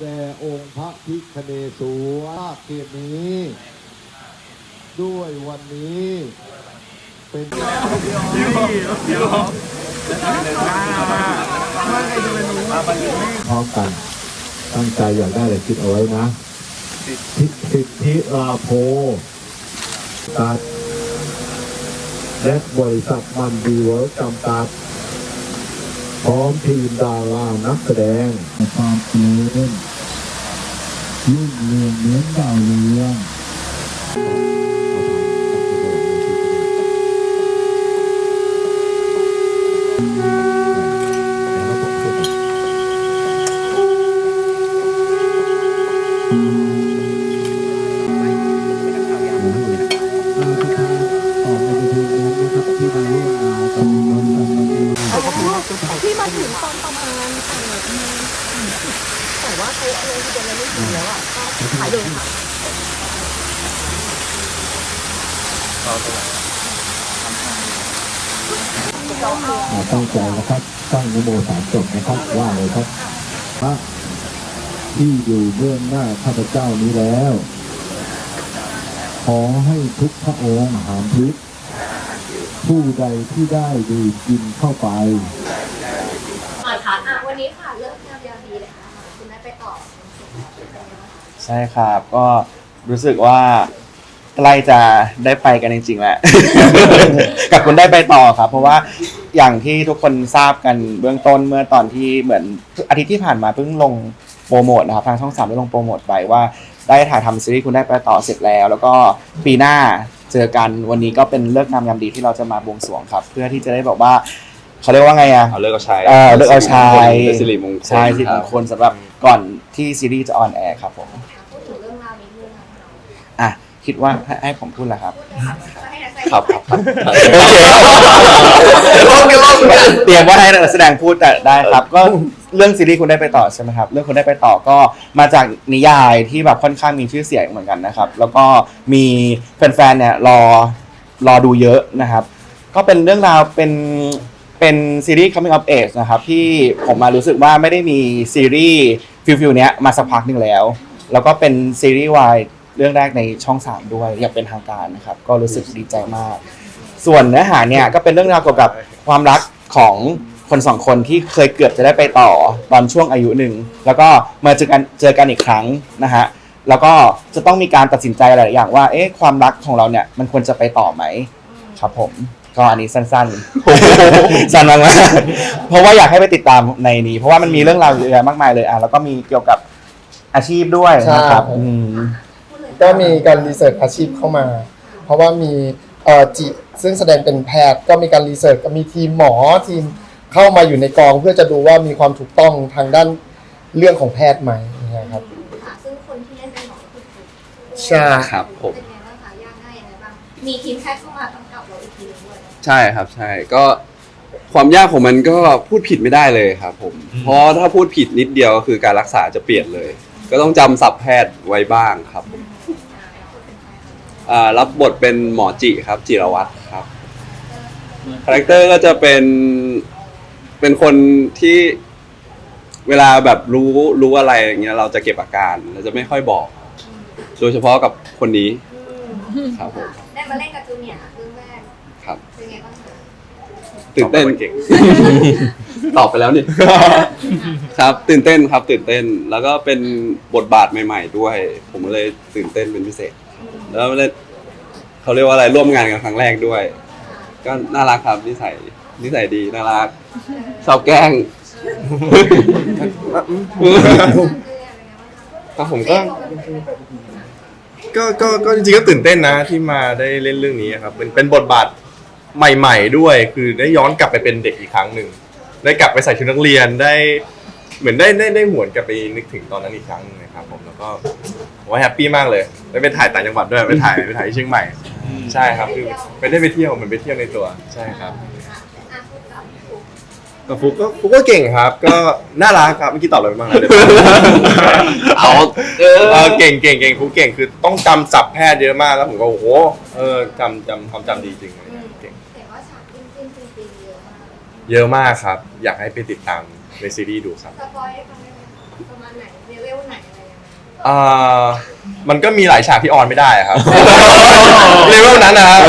แด่องค์พระพิคเนศวรเขตนี้ ด้วยวันนี้ เป็นพร้อมกันตั้งใจอยากได้อะไรคิดเอาไว้นะ สิทธิราโพตัดและบริษัทมันดีเวิร์กจำกัด ร้อมทีมดารานักแสดงความเจริญรุ่งเรืองเหมือนดาวเรืองอ ตั้งใจนะครับตั้งนโมสามจบนะครับว่าเลยครับพระที่อยู่เบื้องหน้าข้าพเจ้านี้แล้ว ขอให้ทุกพระองค์หามพิษผู้ใดที่ได้ดื่มกินเข้าไปอยค่ะอะวันนี้ค่ะเลิกงามยามดีเลยค่ะคุณได้ไปต่อ ใช่ครับ ก็รู้สึกว่า ใกล้จะได้ไปกันจริงๆแล้ว กับคุณได้ไปต่อครับ เพราะว่าอย่างที่ทุกคนทราบกันเบื้องต้นเมื่อตอนที่เหมือนอาทิตย์ที่ผ่านมาเพิ่งลงโปรโมทนะครับทางช่องสามได้ลงโปรโมทไปว่าได้ถ่ายทำซีรีส์คุณได้ไปต่อเสร็จแล้ว แล้วก็ปีหน้าเจอกันวันนี้ก็เป็นเลิกษ์งามยามดีที่เราจะมาบวงสรวงครับ เพื่อที่จะได้บอกว่าเขาเรียกว่าไงอะ เอาเลิกเอาใช้เออเลิกเอาใช้ เป็นสิริมงคล ใช่สิริมงคลสำหรับก่อนที่ซีรีส์จะออนแอร์ครับผม พูดถึงเรื่องราวนี้ด้วยนะ อะ คิดว่าให้ให้ผมพูดแหละครับพูดเลยค่ะให้นักแสดงครับครับครับเตรียมว่าให้นักแสดงพูดแต่ได้ครับ ก็เรื่องซีรีส์คุณได้ไปต่อใช่ไหมครับ เรื่องคุณได้ไปต่อก็มาจากนิยายที่แบบค่อนข้างมีชื่อเสียงเหมือนกันนะครับ แล้วก็มีแฟนๆเนี่ยรอรอดูเยอะนะครับ ก็เป็นเรื่องราวเป็นเป็นซีรีส์ coming of age นะครับที่ผมมารู้สึกว่าไม่ได้มีซีรีส์ฟิลฟิลเนี้ยมาสักพักหนึ่งแล้ว แล้วก็เป็นซีรีส์วาย เรื่องแรกในช่อง 3 ด้วยอย่างเป็นทางการนะครับ ก็รู้สึกดีใจมาก ส่วนเนื้อหาเนี่ยก็เป็นเรื่องราวเกี่ยวกับความรักของคนสองคนที่เคยเกือบจะได้ไปต่อตอนช่วงอายุหนึ่งแล้วก็มาเจอกันเจอกันอีกครั้งนะฮะแล้วก็จะต้องมีการตัดสินใจหลายๆอย่างว่าเอ๊ะความรักของเราเนี่ยมันควรจะไปต่อไหมครับผมก็อันนี้สั้นๆ สั้นมากๆเพราะว่าอยากให้ไปติดตามในนี้ เพราะว่ามันมีเรื่องราวเยอะแยะมากมายเลยอะแล้วก็มีเกี่ยวกับอาชีพด้วยนะครับใช่อืม ก็มีการรีเสิร์ชอาชีพเข้ามา เพราะว่ามีเอ่อจิซึ่งแสดงเป็นแพทย์ก็มีการรีเสิร์ชก็มีทีมหมอทีมเข้ามาอยู่ในกองเพื่อจะดูว่ามีความถูกต้องทางด้านเรื่องของแพทย์ไหมนะครับค่ะซึ่งคนที่เล่นเป็นหมอคือคุณใช่ครับผม เป็นไงบ้างคะยากง่ายยังไงบ้างมีทีมแพทย์เข้ามากำกับเราอีกทีหนึงด้วยใช่ครับใช่ก็ความยากของมันก็พูดผิดไม่ได้เลยครับผม เพราะถ้าพูดผิดนิดเดียวก็คือการรักษาจะเปลี่ยนเลย ก็ต้องจำศัพท์แพทย์ไว้บ้างครับผม อ่ารับบทเป็นหมอจิครับจิรวัตรครับคาแรคเตอร์ก็จะเป็นเป็นคนที่เวลาแบบรู้รู้อะไรอย่างเงี้ยเราจะเก็บอาการเราจะไม่ค่อยบอก โดยเฉพาะกับคนนี้ครับผมได้มาเล่นกับจูเนียร์เรื่องแรกครับเป็นไงบ้างคะตื่นเต้นเก่งตอบไปแล้วนี่ครับ ตื่นเต้นครับตื่นเต้น แล้วก็เป็นบทบาทใหม่ ๆ ด้วย ผมก็เลยตื่นเต้นเป็นพิเศษ แล้วเล่นเขาเรียกว่าอะไรร่วมงานกันครั้งแรกด้วย ก็น่ารักครับนิสัยนิสัยดีน่ารักชอบแกล้งครับผมก็ ก็ก็ก็จริงๆก็ตื่นเต้นนะ ที่มาได้เล่นเรื่องนี้ครับเป็นเป็นบทบาทใหม่ ๆ ด้วย คือได้ย้อนกลับไปเป็นเด็กอีกครั้งหนึ่งได้กลับไปใส่ชุดนักเรียนได้ เหมือนได้ได้ได้หวนกลับไปนึกถึงตอนนั้นอีกครั้งหนึงนะครับผมแล้วก็ ผมว่าแฮปปี้มากเลยได้ไปถ่ายต่างจังหวัดด้วยไปถ่ายไปถ่ายที่เชียงใหม่ ใช่ครับคือไปได้ไปเที่ยวเหมือนไปเที่ยวในตัวใช่ครับอะพูดกับฟุ๊กแต่ฟุกก็ฟุกก็เก่งครับ ก็น่ารักครับเมื่อกี้ตอบอะไรไปบ้างนะเดี๋ยวเอาเออเออเก่งเก่งเก่งครูเก่งคือต้องจำศัพท์แพทย์เยอะมากแล้วผมก็โอ้โหเออจำจำความจำดีจริงเลยเก่งเห็นว่าฉากจิ้นจิ้นจริงๆเยอะมากเยอะมากครับ อยากให้ไปติดตามในซีรีส์ดูครับสปอยให้ฟัง อ่ามันก็มีหลายฉากที่ออนไม่ได้อะครับ เลเวลนั้นนะครับ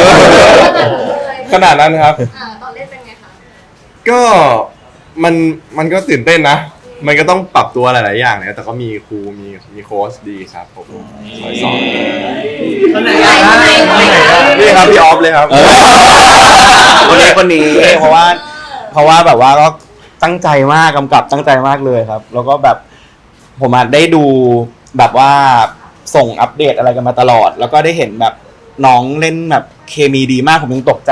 ขนาดนั้นครับ อ่าตอนเล่นเป็นไงคะก็มันมันก็ตื่นเต้นนะ มันก็ต้องปรับตัวหลาย ๆ อย่างเนี่ยแต่ก็มีครูมีมีโค้ชดีครับผมคอยสอนนี่ครับพี่ออฟเลยครับ คนนี้คนนี้เพราะว่า เพราะว่าแบบว่าก็ตั้งใจมากกำกับตั้งใจมากเลยครับ แล้วก็แบบผมอะได้ดู แบบว่าส่งอัปเดตอะไรกันมาตลอด แล้วก็ได้เห็นแบบน้องเล่นแบบเคมีดีมากผมยังตกใจ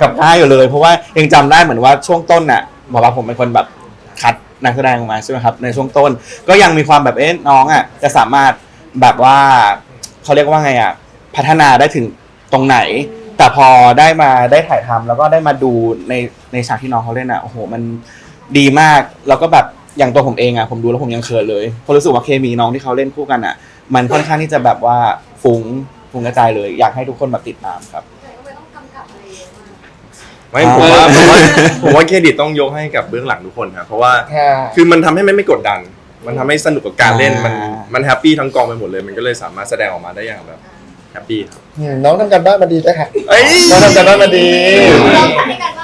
กับค่ายอยู่เลย เพราะว่ายังจำได้เหมือนว่าช่วงต้นน่ะบอกว่าผมเป็นคนแบบคัดนักแสดงออกมาใช่ไหมครับในช่วงต้น ก็ยังมีความแบบเอ๊ะน้องอะจะสามารถแบบว่าเขาเรียกว่าไงอะพัฒนาได้ถึงตรงไหน แต่พอได้มาได้ถ่ายทำแล้วก็ได้มาดูในในฉากที่น้องเขาเล่นอะโอ้โหมันดีมากแล้วก็แบบ อย่างตัวผมเองอะผมดูแล้วผมยังเขินเลยเพราะรู้สึกว่าเคมีน้องที่เขาเล่นคู่กันอะมันค่อนข้างที่จะแบบว่าฟุ้งฟุ้งกระจายเลย อยากให้ทุกคนแบบติดตามครับ แต่ก็ไม่ต้องกำกับอะไรเยอะมากไม่ผมว่าผมว่าผมว่าเครดิตต้องยกให้กับเบื้องหลังทุกคนครับเพราะว่าค่ะคือมันทำให้ไม่ไม่กดดัน มันทำให้สนุกกับการเล่นมันอ่ามั มันแฮปปี้ทั้งกองไปหมดเลย มันก็เลยสามารถแสดงออกมาได้อย่างแบบแฮปปี้ครับอืมน้องทำการบ้านมาดีด้วยค่ะ เอ้ย น้องทำการบ้านมาดีเราให้การบ้านอะไรเขาไปคะ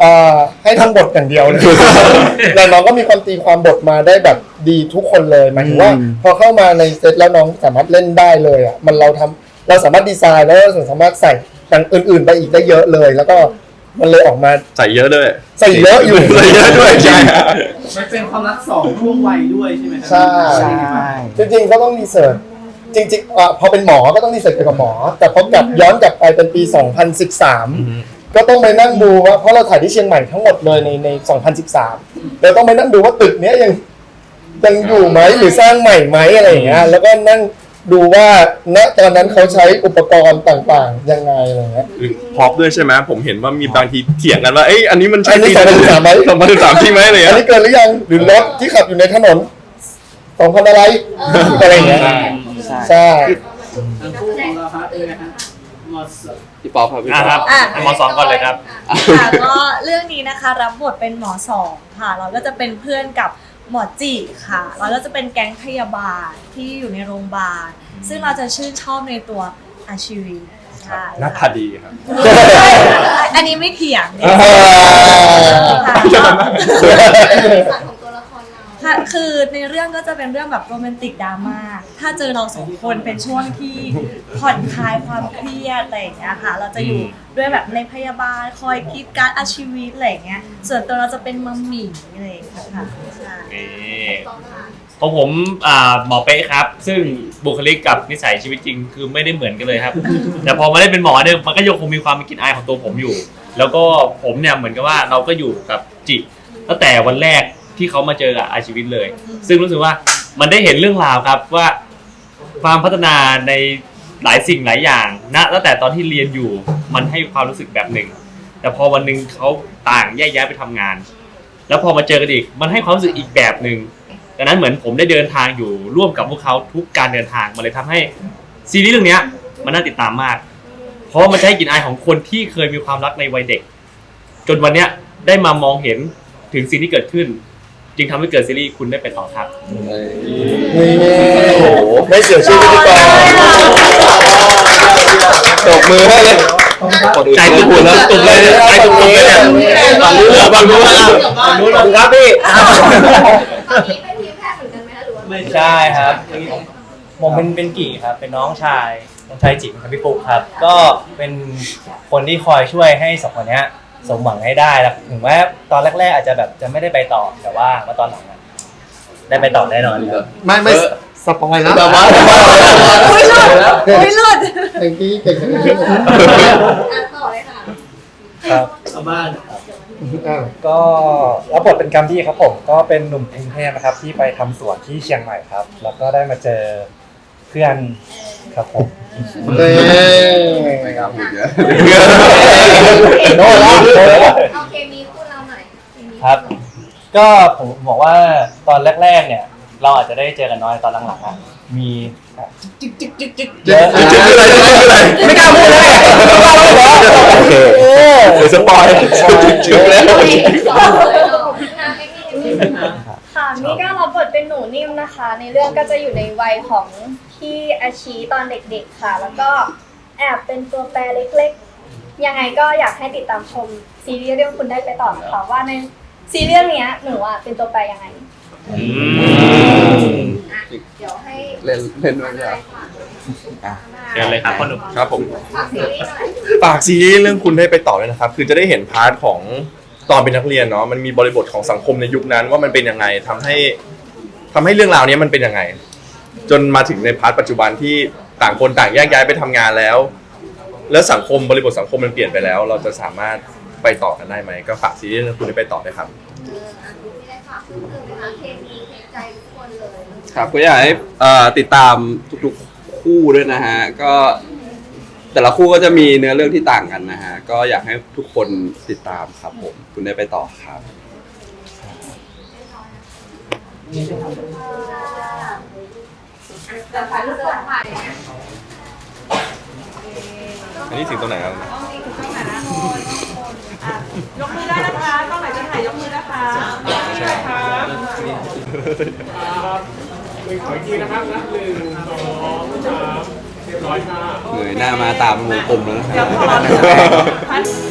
เอ่อให้ทั้งบทอย่างเดียวเลยแต่น้องก็มีความตีความบทมาได้แบบดีทุกคนเลยหมายถึงว่าอืมพอเข้ามาในเซตแล้วน้องสามารถเล่นได้เลยอะมันเราทำเราสามารถดีไซน์แล้วเราสามารถใส่อย่างอื่น ๆ ไปอีกได้เยอะเลย แล้วก็มันเลยออกมาใส่เยอะด้วย ใส่เยอะอยู่ ใส่เยอะด้วยใช่มันเป็นความรักสองช่วงวัยด้วยใช่ไหมครัใช่ ใช่ จริงๆก็ต้องรีเสิร์ชจริงๆอะพอเป็นหมอก็ต้องรีเสิร์ชเกี่ยวกับหมอ แต่พอกลับย้อนกลับไปเป็นปี 2013 ก็ต้องไปนั่งดูว่าเพราะเราถ่ายที่เชียงใหม่ทั้งหมดเลยในใน 2013เราต้องไปนั่งดูว่าตึกเนี้ยยังยังอยู่ไหมหรือสร้างใหม่ไหมอะไรอย่างเงี้ยแล้วก็นั่งดูว่าณตอนนั้นเขาใช้อุปกรณ์ต่างๆยังไงอะไรเงี้ยพร็อปด้วยใช่ไหมผมเห็นว่ามีบางทีเถียงกันว่าเอ้ยอันนี้มันใช่อันนี้2013ไหม สองพันสิบสามจริงไหมอะไรอันเงี้ยนี้เกินหรือยังหรือรถที่ขับอยู่ในถนนสองพันอะไรอะไรอย่างเงี้ยใช่ ใช่ ทั้งคู่ของเราครับเป็นไงฮะมอส พี่ป๊อปครับพี่อะป๊อปครับอะให้หมอสองก่อนเลยครับ ค่ะก็เรื่องนี้นะคะรับบทเป็นหมอสองค่ะ เราก็จะเป็นเพื่อนกับหมอจิค่ะ เราก็จะเป็นแก๊งพยาบาลที่อยู่ในโรงพยาบาล ซึ่งเราจะชื่นชอบในตัวอาชีวีใช่หน้าตาดีครับ อันนี้ไม่เถียงอ่าค่ะสันของตัวละ ครเราค่ะคือในเรื่องก็จะเป็นเรื่องแบบโรแมนติกดราม่า ถ้าเจอเราสองคนเป็นช่วงที่ผ่อนคลายความเครียดอะไรอย่างเงี้ยค่ะ เราจะอยู่ด้วยแบบในพยาบาลคอยคิดการดอาชีวิตอะไรอย่างเงี้ย ส่วนตัวเราจะเป็นมัมหมี่อะไรอย่างเงี้ยค่ะใช่ นี่ของผมอ่าหมอเป๊ะครับ ซึ่งบุคลิกกับนิสัยชีวิตจริงคือไม่ได้เหมือนกันเลยครับ แต่พอมาได้เป็นหมอเนี่ยมันก็ยังคงมีความเป็นกลิ่นอายของตัวผมอยู่ แล้วก็ผมเนี่ยเหมือนกับว่าเราก็อยู่กับจิตั้งแต่วันแรก ที่เขามาเจอกับอาชีวิตเลย ซึ่งรู้สึกว่ามันได้เห็นเรื่องราวครับว่าความพัฒนาในหลายสิ่งหลายอย่างนะตั้งแต่ตอนที่เรียนอยู่มันให้ความรู้สึกแบบหนึ่ง แต่พอวันหนึ่งเขาต่างแยกย้ายไปทำงาน แล้วพอมาเจอกันอีกมันให้ความรู้สึกอีกแบบหนึ่งดังนั้นเหมือนผมได้เดินทางอยู่ร่วมกับพวกเขาทุกการเดินทางมันเลยทำให้ซีรีส์เรื่องเนี้ยมันน่าติดตามมาก เพราะมันจะให้กลิ่นอายของคนที่เคยมีความรักในวัยเด็ก จนวันเนี้ยได้มามองเห็นถึงสิ่งที่เกิดขึ้น จึงทำให้เกิดซีรีส์คุณได้ไปต่อครับนี่โอ้โหไม่เสียชื่อพิธีกรตบมือให้เลยใจตุ่มแล้วตุ่มเลยใจตุ่มเลยเนี่ยบางรู้เหรอบางรู้เหรอรู้หรอครับพี่ตอนนี้เป็นทีมแพทย์เหมือนกันไหมคะหรือว่าไม่ใช่ครับผมเป็นเป็นกี่ครับ เป็นน้องชายน้องชายจิ๋มครับพี่ปุ๊กครับ ก็เป็นคนที่คอยช่วยให้สองคนเนี้ย สมหวังให้ได้แล้วถึงแม้ตอนแรกๆอาจจะแบบจะไม่ได้ไปต่อแต่ว่ามาตอนหลังอะได้ไปต่อแน่นอนครับ ไม่ไม่สปอยแล้วแต่ว่าอุ้ยหลุดอุ้ยหลุดเก่งที่เก่งที่อะต่อเลยค่ะครับเอาบ้านอ่าก็รับบทเป็นกัมบี้ครับผม ก็เป็นหนุ่มกรุงเทพนะครับ ที่ไปทำสวนที่เชียงใหม่ครับ แล้วก็ได้มาเจอเพื่อนครับผมเน่ไม่ครับพูดเยอะโน่ละโน่ละ เอาเคมีคู่เราหน่อยเคมีครับ ก็ผมบอกว่าตอนแรก ๆ เนี่ย เราอาจจะได้เจอกันน้อยตอนหลังๆอะมีจึ๊กจึ๊กคืออะไรจึ๊กคืออะไรไม่กล้าพูดเลยไม่กล้าพูดเหรอโอเคเดี๋ยวสปอยจึ๊กจึ๊กแล้วค่ะนี่ก็รับบทเป็นหนูนิ่มนะคะ ในเรื่องก็จะอยู่ในวัยของพี่อาชีตอนเด็กๆค่ะ แล้วก็แอบเป็นตัวแปรเล็กๆ ยังไงก็อยากให้ติดตามชมซีรีส์เรื่องคุณได้ไปต่อนะคะว่าใน ซีรีส์เรื่องเนี้ยหนูอะเป็นตัวแปรยังไงเดี๋ยวให้เล่นเล่นด้วยเนี่ยเชิญเลยครับพ่อหนุ่มครับผมฝากซีรีส์หน่อยฝากซีรีส์เรื่องคุณได้ไปต่อเลยนะครับ คือจะได้เห็นพาร์ทของตอนเป็นนักเรียนเนาะมันมีบริบทของสังคมในยุคนั้น ว่ามันเป็นยังไงทำให้ทำให้เรื่องราวนี้มันเป็นยังไง จนมาถึงในพาร์ทปัจจุบันที่ต่างคนต่างแยกย้ายไปทำงานแล้ว แล้วสังคมบริบทสังคมมันเปลี่ยนไปแล้ว เราจะสามารถ ไปต่อกันได้ไหมก็ฝากซีรีส์เรื่องคุณได้ไปต่อด้วยครับไม่ได้ฝากเพิ่มเติมนะคะเคมีเคใจทุกคนเลยครับก็อยากให้เอ่อติดตามทุกๆคู่ด้วยนะฮะก็ แต่ละคู่ก็จะมีเนื้อเรื่องที่ต่างกันนะฮะก็อยากให้ทุกคนติดตามครับผม คุณได้ไปต่อครับ แต่ถ่ายรูปก่อนถ่ายอันนี้ถึงตรงไหนแล้วนะยกมือได้นะคะต้องไหนจะถ่ายยกมือนะคะ เหนื่อยหน้ามาตามวงกลมแล้วนะเดี๋ยวฮะขอ